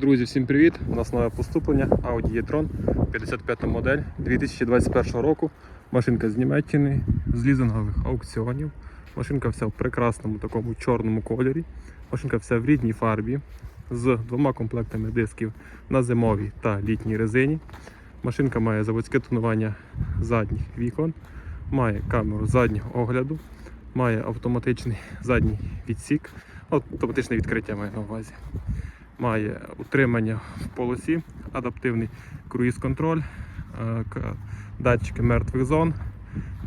Друзі, всім привіт! У нас нове поступлення Audi e-tron 55 модель 2021 року. Машинка з Німеччини, з лізингових аукціонів. Машинка вся в прекрасному такому чорному кольорі. Машинка вся в рідній фарбі з двома комплектами дисків на зимовій та літній резині. Машинка має заводське тонування задніх вікон, має камеру заднього огляду, має автоматичний задній відсік, автоматичне відкриття має на увазі має утримання в полосі, адаптивний круїз-контроль, е, датчики мертвих зон,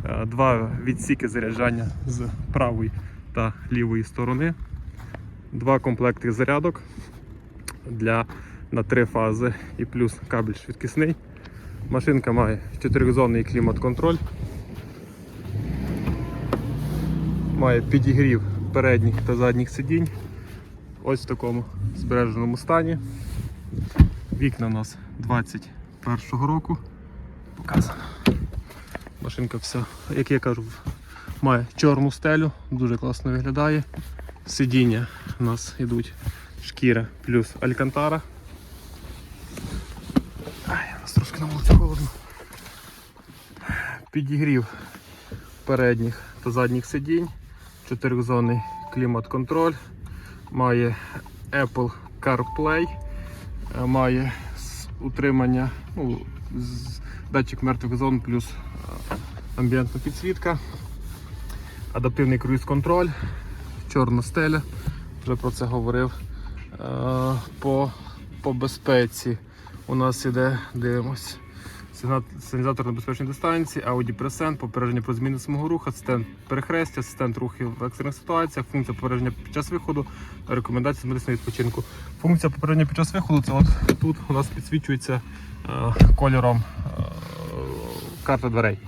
е, два відсіки заряджання з правої та лівої сторони, два комплекти зарядок для на три фази і плюс кабель швидкісний. Машинка має чотиризонний клімат-контроль. Має підігрів передніх та задніх сидінь. Ось в такому збереженому стані. Вікна у нас 21-го року. Показано. Машинка вся, як я кажу, має чорну стелю, дуже класно виглядає. Сидіння у нас йдуть шкіра плюс алькантара. Ай, у нас трошки на вулиці холодно. Підігрів передніх та задніх сидінь, чотиризонний клімат-контроль має Apple CarPlay, е, має утримання, ну, датчик мертвих зон плюс е, амбієнтна підсвітка, адаптивний круїз-контроль, чорна стеля, вже про це говорив. Е, По, по безпеці у нас іде, дивимось. Сигна- Сигналізатор на безпечній дистанції, Present, попередження про зміни самого руху, асистент перехрестя, асистент рухів в екстрених ситуаціях, функція попередження під час виходу, рекомендації з медичного відпочинку. Функція попередження під час виходу це от тут у нас підсвічується е, кольором е, карта дверей.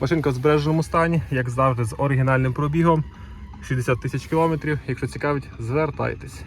Машинка в збереженому стані, як завжди, з оригінальним пробігом. 60 тисяч кілометрів. Якщо цікавить, звертайтесь.